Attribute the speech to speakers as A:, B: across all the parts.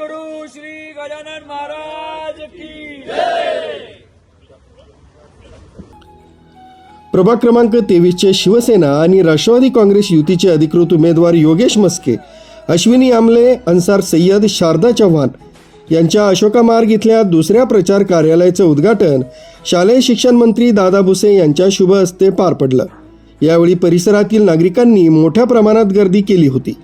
A: गुरु श्री गजानन महाराज की
B: प्रभाग क्रमांक तेवीसचे शिवसेना आणि राष्ट्रवादी काँग्रेस युतीचे अधिकृत उमेदवार योगेश मस्के अश्विनी आमले अन्सार सय्यद शारदा चव्हाण यांच्या अशोका मार्ग इथल्या दुसऱ्या प्रचार कार्यालयाचं उद्घाटन शालेय शिक्षण मंत्री दादा भुसे यांच्या शुभ हस्ते पार पडलं. यावेळी परिसरातील नागरिकांनी मोठ्या प्रमाणात गर्दी केली होती.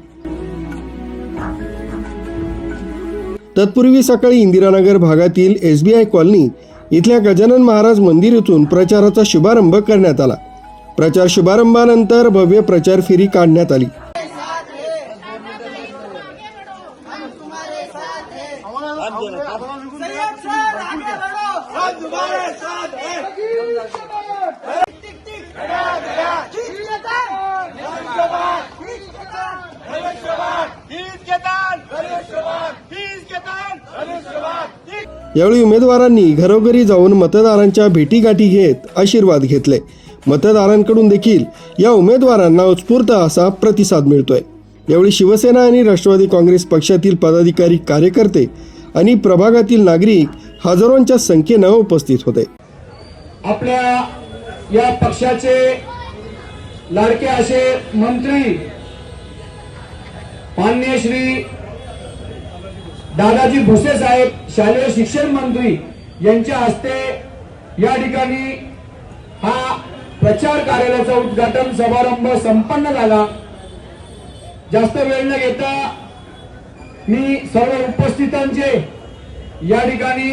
B: तत्पूर्वी सकाळी इंदिरानगर भागातील एस बी आय कॉलनी इथल्या गजानन महाराज मंदिर इथून प्रचाराचा शुभारंभ करण्यात आला. प्रचार शुभारंभानंतर भव्य प्रचार फेरी काढण्यात आली. यावेळी उमेदवारांनी घरोघरी जाऊन मतदारांच्या भेटीगाठी घेत आशीर्वाद घेतले. मतदारांकडून देखील या उमेदवारांना उत्स्फूर्त असा प्रतिसाद मिळतोय. यावेळी शिवसेना आणि राष्ट्रवादी काँग्रेस पक्षातील पदाधिकारी कार्यकर्ते आणि प्रभागातील नागरिक हजारोंच्या संख्येनं उपस्थित होते.
C: आपल्या या पक्षाचे लाडके असे मंत्री मान्य श्री दादाजी भुसे साहेब शालेय शिक्षण मंत्री यांच्या हस्ते या ठिकाणी हा प्रचार कार्यालयाचा उद्घाटन समारंभ संपन्न झाला. जास्त वेळ न घेता मी सर्व उपस्थितांचे या ठिकाणी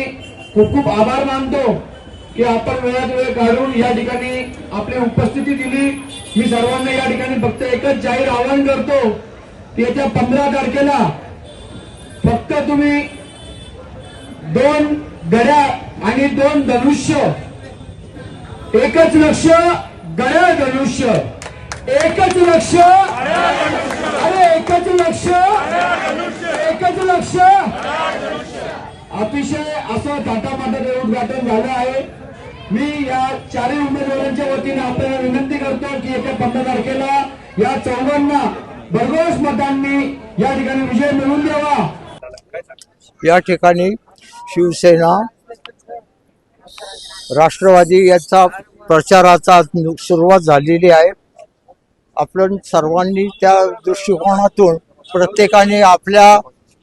C: खूप खूप आभार मानतो की आपण वेळात वेळ काढून या ठिकाणी आपली उपस्थिती दिली. मी सर्वांना या ठिकाणी फक्त एकच जाहीर आवाहन करतो की येत्या पंधरा तारखेला फक्त तुम्ही दोन गड्या आणि दोन धनुष्य. एकच लक्ष गड्या धनुष्य. एकच लक्ष अरे एकच लक्ष एकच लक्ष. अतिशय असं थाटामाटात उद्घाटन झालं आहे. मी या चारही उमेदवारांच्या वतीने आपल्याला विनंती करतो की येत्या पंधरा तारखेला या चौघांना भरघोस मतांनी या ठिकाणी विजय मिळवून द्यावा.
D: या ठिकाणी शिवसेना राष्ट्रवादी यांचा प्रचाराचा सुरुवात झालेली आहे. आपण सर्वांनी त्या दृष्टिकोनातून प्रत्येकाने आपल्या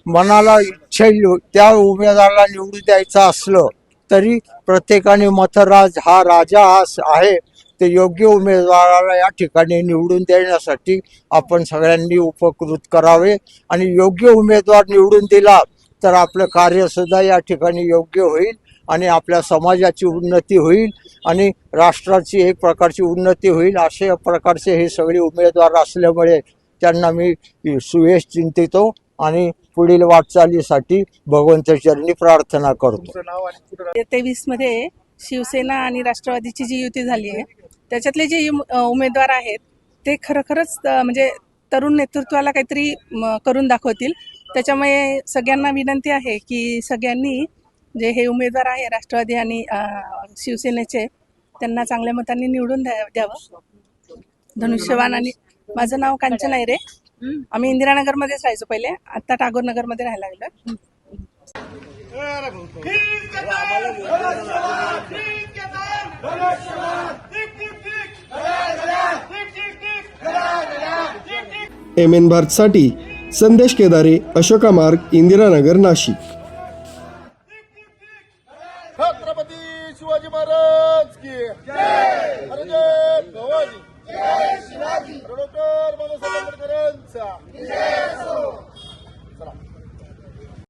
D: मनाला इच्छा त्या उमेदवाराला निवडून द्यायचं असलं तरी प्रत्येकाने मतराज हा राजा हा आहे. ते योग्य उमेदवाराला या ठिकाणी निवडून देण्यासाठी आपण सगळ्यांनी उपकृत करावे आणि योग्य उमेदवार निवडून दिला तर आपलं कार्य सुद्धा या ठिकाणी योग्य होईल आणि आपल्या समाजाची उन्नती होईल आणि राष्ट्राची एक प्रकारची उन्नती होईल अशा प्रकारचे हे सगळे उमेदवार असल्यामुळे त्यांना मी सुयश चिंतितो आणि पुढील वाटचालीसाठी भगवंताचरणी प्रार्थना करतो.
E: तेवीसमध्ये शिवसेना आणि राष्ट्रवादीची जी युती झाली आहे त्याच्यातले जे उमेदवार आहेत ते खरोखरच म्हणजे तरुण नेतृत्वाला काहीतरी करून दाखवतील. त्याच्यामुळे सगळ्यांना विनंती आहे की सगळ्यांनी जे हे उमेदवार आहे राष्ट्रवादी आणि शिवसेनेचे त्यांना चांगल्या मतांनी निवडून द्या द्यावं. धनुष्यवान आणि माझं नाव कांचन आहे रे आम्ही इंदिरानगरमध्येच राहायचो पहिले. आता टागोर नगरमध्ये राहायला लागलो.
F: खींच
B: एम एन भारतसाठी संदेश केदारे अशोका मार्ग इंदिरानगर नाशिक.
G: छत्रपती शिवाजी महाराज की